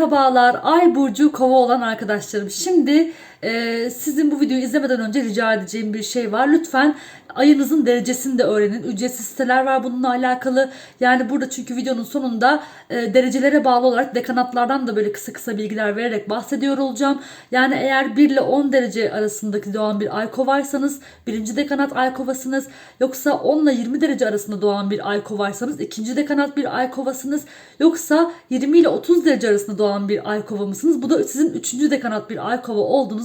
Merhabalar Ay Burcu Kova olan arkadaşlarım. Şimdi e, sizin bu videoyu izlemeden önce rica edeceğim bir şey var. Lütfen ayınızın derecesini de öğrenin. Ücretsiz siteler var bununla alakalı. Yani burada çünkü videonun sonunda e, derecelere bağlı olarak dekanatlardan da böyle kısa kısa bilgiler vererek bahsediyor olacağım. Yani eğer 1 ile 10 derece arasındaki doğan bir ay kovaysanız birinci dekanat ay kovasınız. Yoksa 10 ile 20 derece arasında doğan bir ay kovaysanız ikinci dekanat bir ay kovasınız. Yoksa 20 ile 30 derece arasında doğan bir ay kova mısınız? Bu da sizin 3. dekanat bir ay kova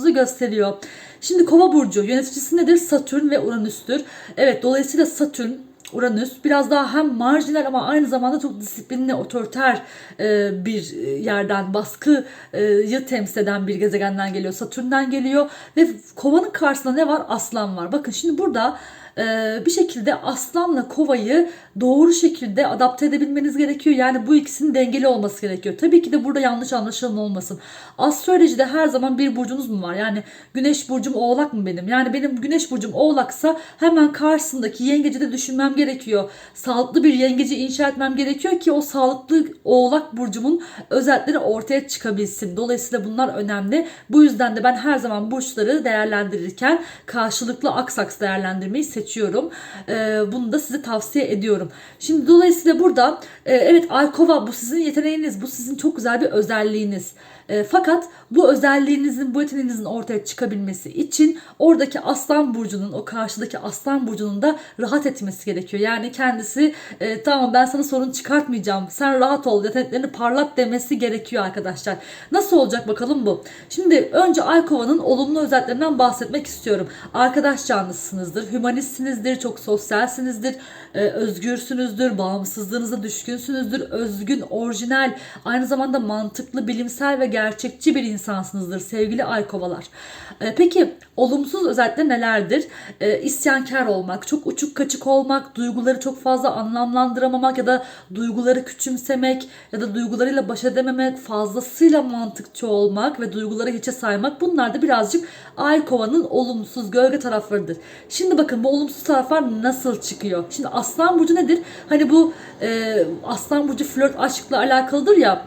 olduğunuzu gösteriyor. Şimdi kova burcu yöneticisi nedir? Satürn ve Uranüs'tür. Evet dolayısıyla Satürn Uranüs biraz daha hem marjinal ama aynı zamanda çok disiplinli, otoriter e, bir yerden baskıyı temsil eden bir gezegenden geliyor. Satürn'den geliyor ve kovanın karşısında ne var? Aslan var. Bakın şimdi burada e, bir şekilde aslanla kovayı doğru şekilde adapte edebilmeniz gerekiyor. Yani bu ikisinin dengeli olması gerekiyor. Tabii ki de burada yanlış anlaşılma olmasın. Astrolojide her zaman bir burcunuz mu var? Yani güneş burcum oğlak mı benim? Yani benim güneş burcum oğlaksa hemen karşısındaki yengeci de düşünmem gerekiyor. Sağlıklı bir yengeci inşa etmem gerekiyor ki o sağlıklı oğlak burcumun özellikleri ortaya çıkabilsin. Dolayısıyla bunlar önemli. Bu yüzden de ben her zaman burçları değerlendirirken karşılıklı aksaks değerlendirmeyi seçiyorum. Ee, bunu da size tavsiye ediyorum. Şimdi dolayısıyla burada e, evet Aykova bu sizin yeteneğiniz. Bu sizin çok güzel bir özelliğiniz. E, fakat bu özelliğinizin, bu yeteneğinizin ortaya çıkabilmesi için oradaki aslan burcunun, o karşıdaki aslan burcunun da rahat etmesi gerekiyor. Yani kendisi e, tamam ben sana sorun çıkartmayacağım, sen rahat ol, yeteneklerini parlat demesi gerekiyor arkadaşlar. Nasıl olacak bakalım bu. Şimdi önce Aykova'nın olumlu özelliklerinden bahsetmek istiyorum. Arkadaş canlısınızdır, hümanistsinizdir, çok sosyalsinizdir, e, özgürsünüzdür, bağımsızlığınıza düşkünsünüzdür, özgün, orijinal, aynı zamanda mantıklı, bilimsel ve gerçekçi bir insansınızdır sevgili Aykovalar. E, peki olumsuz özellikler nelerdir? E, olmak, çok uçuk kaçık olmak, duyguları çok fazla anlamlandıramamak ya da duyguları küçümsemek ya da duygularıyla baş edememek, fazlasıyla mantıkçı olmak ve duyguları hiçe saymak bunlar da birazcık Aykovanın olumsuz gölge taraflarıdır. Şimdi bakın bu olumsuz taraflar nasıl çıkıyor? Şimdi Aslan Burcu nedir? Hani bu e, Aslan Burcu flört aşkla alakalıdır ya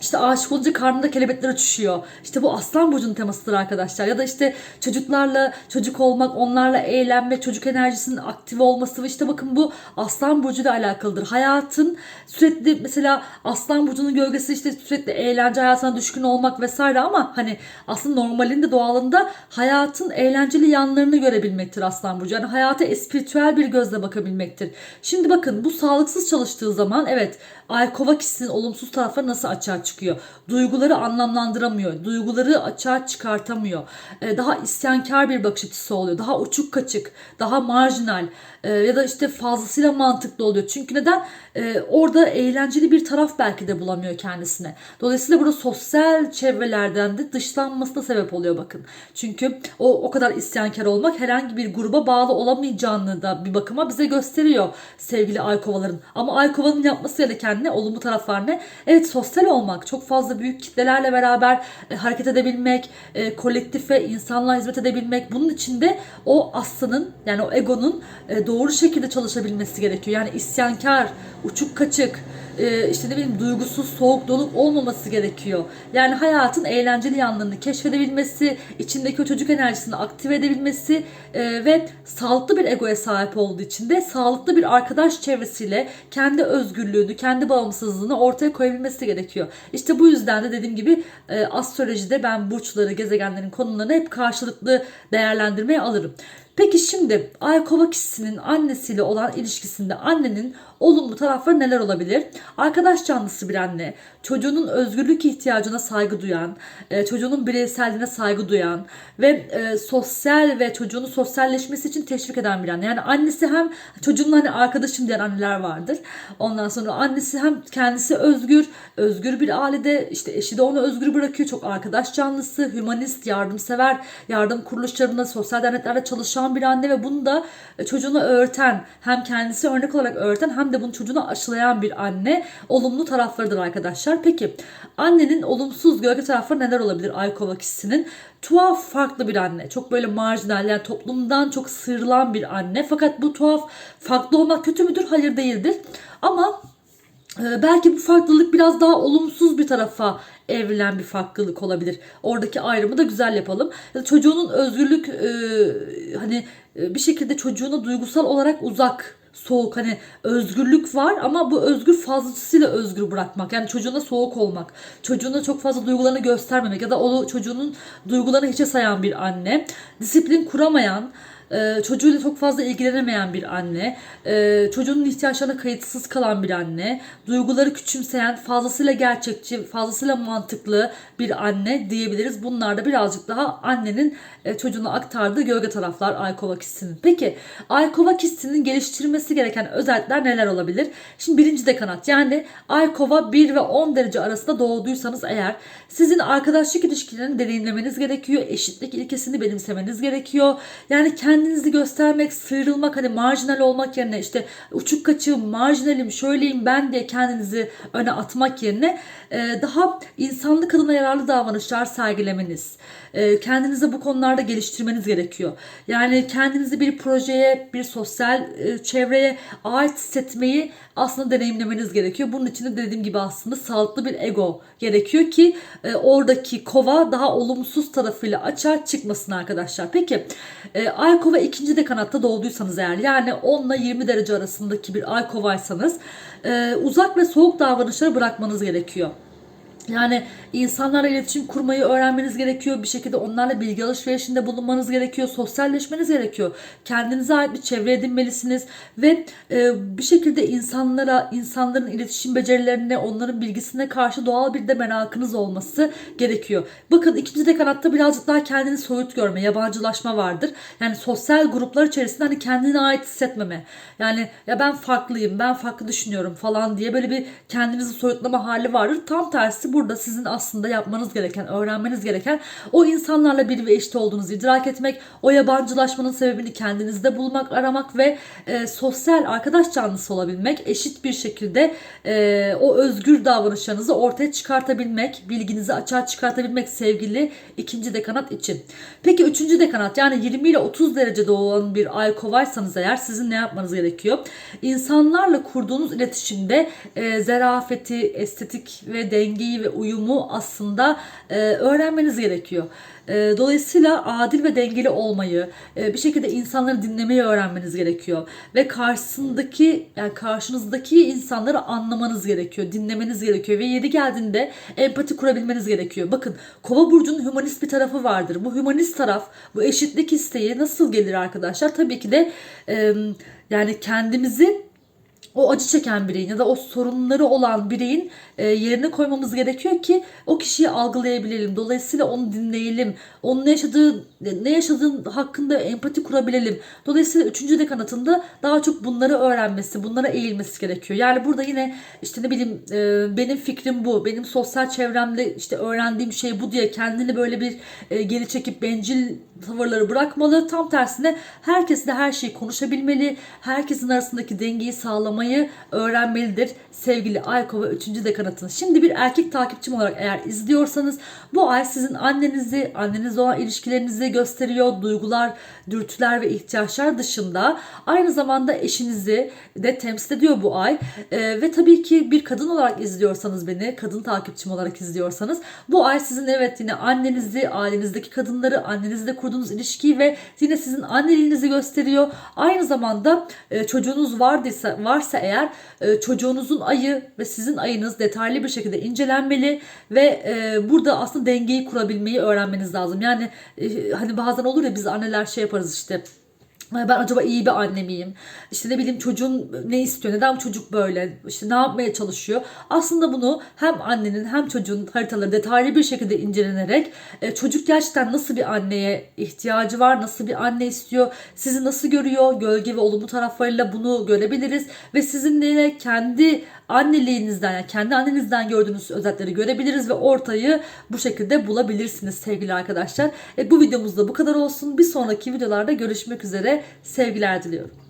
işte aşık olunca karnında kelebekler uçuşuyor. İşte bu aslan burcunun temasıdır arkadaşlar. Ya da işte çocuklarla çocuk olmak, onlarla eğlenmek, çocuk enerjisinin aktif olması ve işte bakın bu aslan burcuyla alakalıdır. Hayatın sürekli mesela aslan burcunun gölgesi işte sürekli eğlence hayatına düşkün olmak vesaire ama hani aslında normalinde doğalında hayatın eğlenceli yanlarını görebilmektir aslan burcu. Yani hayata espiritüel bir gözle bakabilmektir. Şimdi bakın bu sağlıksız çalıştığı zaman evet Aykova kişisinin olumsuz tarafları nasıl açığa çıkıyor? Duyguları anlamlandıramıyor. Duyguları açığa çıkartamıyor. Ee, daha isyankar bir bakış açısı oluyor. Daha uçuk kaçık. Daha marjinal. Ee, ya da işte fazlasıyla mantıklı oluyor. Çünkü neden? Ee, orada eğlenceli bir taraf belki de bulamıyor kendisine. Dolayısıyla burada sosyal çevrelerden de dışlanmasına sebep oluyor bakın. Çünkü o o kadar isyankar olmak herhangi bir gruba bağlı olamayacağını da bir bakıma bize gösteriyor sevgili Aykovaların. Ama Aykova'nın yapması gereken ne? Olumlu taraflar ne? Evet sosyal olmak, çok fazla büyük kitlelerle beraber e, hareket edebilmek, e, kolektife, insanlığa hizmet edebilmek. Bunun içinde o aslanın yani o egonun e, doğru şekilde çalışabilmesi gerekiyor. Yani isyankar, uçuk kaçık, e, işte ne bileyim duygusuz, soğuk, donuk olmaması gerekiyor. Yani hayatın eğlenceli yanlarını keşfedebilmesi, içindeki o çocuk enerjisini aktive edebilmesi ve sağlıklı bir egoya sahip olduğu için de sağlıklı bir arkadaş çevresiyle kendi özgürlüğünü, kendi bağımsızlığını ortaya koyabilmesi gerekiyor. İşte bu yüzden de dediğim gibi e, astrolojide ben burçları, gezegenlerin konularını hep karşılıklı değerlendirmeye alırım. Peki şimdi Ay Kova kişisinin annesiyle olan ilişkisinde annenin olumlu tarafları neler olabilir? Arkadaş canlısı bir anne, çocuğunun özgürlük ihtiyacına saygı duyan, e, çocuğunun bireyselliğine saygı duyan ve e, sosyal ve çocuğunun sosyalleşmesi için teşvik eden bir anne. Yani annesi hem çocuğun hani arkadaşım diyen anneler vardır. Ondan sonra annesi hem kendisi özgür, özgür bir ailede işte eşi de onu özgür bırakıyor. Çok arkadaş canlısı, hümanist, yardımsever, yardım kuruluşlarında, sosyal derneklerde çalışan bir anne ve bunu da çocuğuna öğreten, hem kendisi örnek olarak öğreten hem de bunu çocuğuna aşılayan bir anne olumlu taraflarıdır arkadaşlar. Peki annenin olumsuz gölge tarafları neler olabilir Aykova kişisinin? Tuhaf farklı bir anne. Çok böyle marjinal yani toplumdan çok sıyrılan bir anne. Fakat bu tuhaf farklı olmak kötü müdür? Hayır değildir. Ama Ee, belki bu farklılık biraz daha olumsuz bir tarafa evrilen bir farklılık olabilir. Oradaki ayrımı da güzel yapalım. Ya Çocuğunun özgürlük e, hani e, bir şekilde çocuğuna duygusal olarak uzak soğuk hani özgürlük var ama bu özgür fazlasıyla özgür bırakmak. Yani çocuğuna soğuk olmak, çocuğuna çok fazla duygularını göstermemek ya da o çocuğunun duygularını hiçe sayan bir anne, disiplin kuramayan, e, çocuğuyla çok fazla ilgilenemeyen bir anne, e, çocuğunun ihtiyaçlarına kayıtsız kalan bir anne, duyguları küçümseyen, fazlasıyla gerçekçi, fazlasıyla mantıklı bir anne diyebiliriz. Bunlar da birazcık daha annenin e, çocuğuna aktardığı gölge taraflar Aykova kistinin. Peki Aykova kistinin geliştirmesi gereken özellikler neler olabilir? Şimdi birinci dekanat yani Aykova 1 ve 10 derece arasında doğduysanız eğer sizin arkadaşlık ilişkilerini deneyimlemeniz gerekiyor. Eşitlik ilkesini benimsemeniz gerekiyor. Yani kendinizi göstermek, sıyrılmak hani marjinal olmak yerine işte uçuk kaçığım, marjinalim, şöyleyim ben diye kendinizi öne atmak yerine e, daha insanlık adına yararlı davranışlar sergilemeniz, e, kendinizi bu konularda geliştirmeniz gerekiyor. Yani kendinizi bir projeye, bir sosyal e, çevreye ait hissetmeyi aslında deneyimlemeniz gerekiyor. Bunun için de dediğim gibi aslında sağlıklı bir ego gerekiyor ki e, oradaki kova daha olumsuz tarafıyla açığa çıkmasın arkadaşlar. Peki e, ay kova ikinci de kanatta doğduysanız eğer yani 10 ile 20 derece arasındaki bir ay kovaysanız e, uzak ve soğuk davranışları bırakmanız gerekiyor. Yani insanlarla iletişim kurmayı öğrenmeniz gerekiyor. Bir şekilde onlarla bilgi alışverişinde bulunmanız gerekiyor. Sosyalleşmeniz gerekiyor. Kendinize ait bir çevre edinmelisiniz. Ve e, bir şekilde insanlara, insanların iletişim becerilerine, onların bilgisine karşı doğal bir de merakınız olması gerekiyor. Bakın ikinci de kanatta birazcık daha kendini soyut görme, yabancılaşma vardır. Yani sosyal gruplar içerisinde hani kendine ait hissetmeme. Yani ya ben farklıyım, ben farklı düşünüyorum falan diye böyle bir kendinizi soyutlama hali vardır. Tam tersi burada sizin aslında yapmanız gereken, öğrenmeniz gereken o insanlarla bir ve eşit olduğunuzu idrak etmek, o yabancılaşmanın sebebini kendinizde bulmak, aramak ve e, sosyal arkadaş canlısı olabilmek, eşit bir şekilde e, o özgür davranışlarınızı ortaya çıkartabilmek, bilginizi açığa çıkartabilmek sevgili ikinci dekanat için. Peki üçüncü dekanat yani 20 ile 30 derece doğan bir ay kovaysanız eğer sizin ne yapmanız gerekiyor? İnsanlarla kurduğunuz iletişimde e, zerafeti, estetik ve dengeyi ve uyumu aslında e, öğrenmeniz gerekiyor. E, dolayısıyla adil ve dengeli olmayı, e, bir şekilde insanları dinlemeyi öğrenmeniz gerekiyor ve karşısındaki yani karşınızdaki insanları anlamanız gerekiyor, dinlemeniz gerekiyor ve yeri geldiğinde empati kurabilmeniz gerekiyor. Bakın Kova burcunun hümanist bir tarafı vardır. Bu hümanist taraf, bu eşitlik isteği nasıl gelir arkadaşlar? Tabii ki de e, yani kendimizi o acı çeken bireyin ya da o sorunları olan bireyin e, yerine koymamız gerekiyor ki o kişiyi algılayabilelim. Dolayısıyla onu dinleyelim. Onun ne yaşadığı ne yaşadığın hakkında empati kurabilelim. Dolayısıyla üçüncü dekanatında daha çok bunları öğrenmesi, bunlara eğilmesi gerekiyor. Yani burada yine işte ne bileyim e, benim fikrim bu, benim sosyal çevremde işte öğrendiğim şey bu diye kendini böyle bir e, geri çekip bencil tavırları bırakmalı. Tam tersine herkesle her şeyi konuşabilmeli. Herkesin arasındaki dengeyi sağlamayı öğrenmelidir. Sevgili Aykova 3. dekanatın. Şimdi bir erkek takipçim olarak eğer izliyorsanız bu ay sizin annenizi, annenizle olan ilişkilerinizi gösteriyor. Duygular, dürtüler ve ihtiyaçlar dışında aynı zamanda eşinizi de temsil ediyor bu ay. Ee, ve tabii ki bir kadın olarak izliyorsanız beni, kadın takipçim olarak izliyorsanız bu ay sizin evet yine annenizi, ailenizdeki kadınları, annenizle kurduğunuz ilişkiyi ve yine sizin anneliğinizi gösteriyor. Aynı zamanda e, çocuğunuz vardıysa varsa eğer e, çocuğunuzun ayı ve sizin ayınız detaylı bir şekilde incelenmeli ve e, burada aslında dengeyi kurabilmeyi öğrenmeniz lazım. Yani e, hani bazen olur ya biz anneler şey yaparız işte ben acaba iyi bir anne miyim? İşte ne bileyim çocuğun ne istiyor? Neden çocuk böyle? İşte ne yapmaya çalışıyor? Aslında bunu hem annenin hem çocuğun haritaları detaylı bir şekilde incelenerek e, çocuk gerçekten nasıl bir anneye ihtiyacı var? Nasıl bir anne istiyor? Sizi nasıl görüyor? Gölge ve olumlu taraflarıyla bunu görebiliriz. Ve sizin de kendi anneliğinizden yani kendi annenizden gördüğünüz özellikleri görebiliriz ve ortayı bu şekilde bulabilirsiniz sevgili arkadaşlar. E, bu videomuzda bu kadar olsun. Bir sonraki videolarda görüşmek üzere. Sevgiler diliyorum.